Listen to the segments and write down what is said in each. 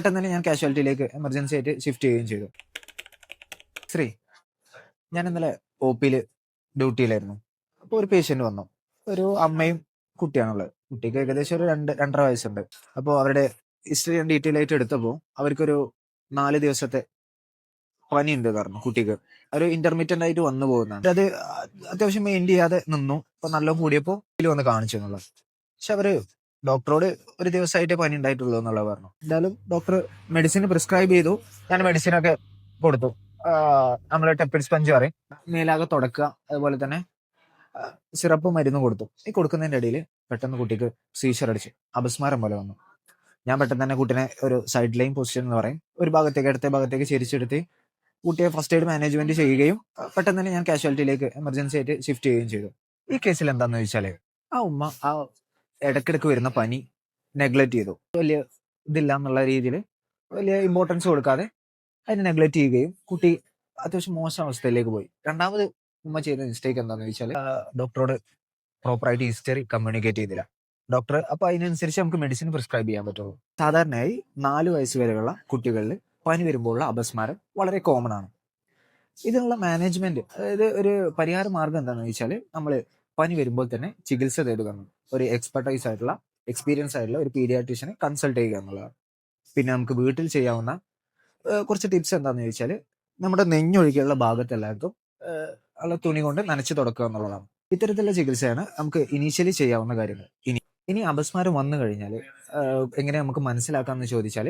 പെട്ടെന്ന് ഞാൻ കാഷ്വാലിറ്റിയിലേക്ക് എമർജൻസി ആയിട്ട് ഷിഫ്റ്റ് ചെയ്യുകയും ചെയ്തു. ശ്രീ ഞാൻ ഇന്നലെ ഒ പിയിൽ ഡ്യൂട്ടിയിലായിരുന്നു അപ്പോൾ ഒരു പേഷ്യന്റ് വന്നു. ഒരു അമ്മയും കുട്ടിയാണുള്ളത്. കുട്ടിക്ക് ഏകദേശം ഒരു രണ്ട് രണ്ടര വയസ്സുണ്ട്. അപ്പോൾ അവരുടെ ഹിസ്റ്ററി ഞാൻ ഡീറ്റെയിൽ ആയിട്ട് എടുത്തപ്പോൾ അവർക്കൊരു നാല് ദിവസത്തെ പനി ഉണ്ട് പറഞ്ഞു കുട്ടിക്ക്. ഒരു ഇന്റർമീഡിയറ്റ് ആയിട്ട് വന്നു പോകുന്നതാണ്. അത് അത്യാവശ്യം മെയിൻ ചെയ്യാതെ നിന്നു. അപ്പോൾ നല്ല കൂടിയപ്പോൾ ഇതിൽ വന്ന് കാണിച്ചു എന്നുള്ളത്. പക്ഷെ അവർ ഡോക്ടറോട് ഒരു ദിവസമായിട്ടേ പനി ഉണ്ടായിട്ടുള്ളൂ എന്നുള്ളത് പറഞ്ഞു. എന്തായാലും ഡോക്ടർ മെഡിസിൻ പ്രിസ്ക്രൈബ് ചെയ്തു. ഞാൻ മെഡിസിൻ ഒക്കെ കൊടുത്തു. നമ്മൾ ടെപ്പിഡ് സ്പഞ്ച് പറയും. മേലാകെ തുടക്കുക. അതുപോലെ തന്നെ സിറപ്പ് മരുന്ന് കൊടുത്തു. ഈ കൊടുക്കുന്നതിന്റെ ഇടയിൽ പെട്ടെന്ന് കുട്ടിക്ക് സീഷർ അടിച്ച്. അപസ്മാരം പോലെ വന്നു. ഞാൻ പെട്ടെന്ന് തന്നെ കുട്ടിനെ ഒരു സൈഡ് ലൈൻ പൊസിഷൻ എന്ന് പറയും. ഒരു ഭാഗത്തേക്ക് അടുത്ത ഭാഗത്തേക്ക് ചിരിച്ചെടുത്തി കുട്ടിയെ ഫസ്റ്റ് എയ്ഡ് മാനേജ്മെന്റ് ചെയ്യുകയും പെട്ടെന്ന് തന്നെ ഞാൻ കാഷ്വാലിറ്റിയിലേക്ക് എമർജൻസി ആയിട്ട് ഷിഫ്റ്റ് ചെയ്യുകയും ചെയ്തു. ഈ കേസിൽ എന്താണെന്ന് ചോദിച്ചാൽ ആ ഉമ്മ ആ ഇടക്കിടക്ക് വരുന്ന പനി നെഗ്ലക്ട് ചെയ്തു. വലിയ ഇതില്ല എന്നുള്ള രീതിയിൽ വലിയ ഇമ്പോർട്ടൻസ് കൊടുക്കാതെ അതിനെ നെഗ്ലക്ട് ചെയ്യുകയും കുട്ടി അത്യാവശ്യം മോശം അവസ്ഥയിലേക്ക് പോയി. രണ്ടാമത് ഉമ്മ ചെയ്ത മിസ്റ്റേക്ക് എന്താന്ന് വെച്ചാൽ ഡോക്ടറോട് പ്രോപ്പറായിട്ട് ഹിസ്റ്ററി കമ്മ്യൂണിക്കേറ്റ് ചെയ്തില്ല. ഡോക്ടർ അപ്പൊ അതിനനുസരിച്ച് നമുക്ക് മെഡിസിൻ പ്രിസ്ക്രൈബ് ചെയ്യാൻ പറ്റുള്ളൂ. സാധാരണയായി നാല് വയസ്സ് വരെയുള്ള കുട്ടികളിൽ പനി വരുമ്പോഴുള്ള അപസ്മാരം വളരെ കോമൺ ആണ്. ഇതിനുള്ള മാനേജ്മെന്റ് അതായത് ഒരു പരിഹാര മാർഗം എന്താണെന്ന് വെച്ചാൽ നമ്മൾ പനി വരുമ്പോൾ തന്നെ ചികിത്സ തേടുക എന്നുള്ളത്. ഒരു എക്സ്പെർട്ടൈസ് ആയിട്ടുള്ള എക്സ്പീരിയൻസ് ആയിട്ടുള്ള ഒരു പീഡിയാട്രീഷ്യനെ കൺസൾട്ട് ചെയ്യുക എന്നുള്ളതാണ്. പിന്നെ നമുക്ക് വീട്ടിൽ ചെയ്യാവുന്ന കുറച്ച് ടിപ്സ് എന്താണെന്ന് ചോദിച്ചാൽ നമ്മുടെ നെഞ്ഞൊഴുകിയുള്ള ഭാഗത്തെല്ലാവർക്കും ഉള്ള തുണി കൊണ്ട് നനച്ച് തുടക്കുക എന്നുള്ളതാണ്. ഇത്തരത്തിലുള്ള ചികിത്സയാണ് നമുക്ക് ഇനീഷ്യലി ചെയ്യാവുന്ന കാര്യങ്ങൾ. ഇനി ഇനി അപസ്മാരം വന്നു കഴിഞ്ഞാൽ എങ്ങനെ നമുക്ക് മനസ്സിലാക്കാമെന്ന് ചോദിച്ചാൽ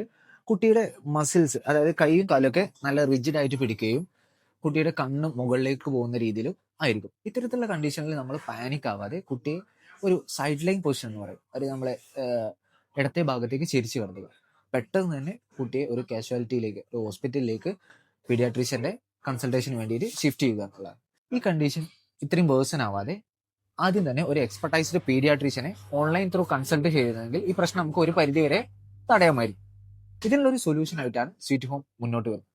കുട്ടിയുടെ മസിൽസ് അതായത് കൈയും കാലൊക്കെ നല്ല റിജിഡ് ആയിട്ട് പിടിക്കുകയും കുട്ടിയുടെ കണ്ണ് മുകളിലേക്ക് പോകുന്ന രീതിയിലും ആയിരിക്കും. ഇത്തരത്തിലുള്ള കണ്ടീഷനിൽ നമ്മൾ പാനിക് ആവാതെ കുട്ടിയെ ഒരു സൈഡ് ലൈൻ പൊസിഷൻ എന്ന് പറയും. അത് നമ്മളെ ഇടത്തെ ഭാഗത്തേക്ക് ചിരിച്ചു കിടത്തുക. പെട്ടെന്ന് തന്നെ കുട്ടിയെ ഒരു കാഷ്വാലിറ്റിയിലേക്ക് ഒരു ഹോസ്പിറ്റലിലേക്ക് പീഡിയാട്രീഷ്യന്റെ കൺസൾട്ടേഷന് വേണ്ടിയിട്ട് ഷിഫ്റ്റ് ചെയ്യുക എന്നുള്ളതാണ്. ഈ കണ്ടീഷൻ ഇത്രയും വേഴ്സൺ ആവാതെ ആദ്യം തന്നെ ഒരു എക്സ്പെർട്ടൈസ്ഡ് പീഡിയാട്രീഷ്യനെ ഓൺലൈൻ ത്രൂ കൺസൾട്ട് ചെയ്യുന്നതെങ്കിൽ ഈ പ്രശ്നം നമുക്ക് ഒരു പരിധിവരെ തടയാമായിരിക്കും. ഇതിനുള്ള ഒരു സൊല്യൂഷൻ ആയിട്ടാണ് സ്വീറ്റ് ഹോം മുന്നോട്ട് വരുന്നത്.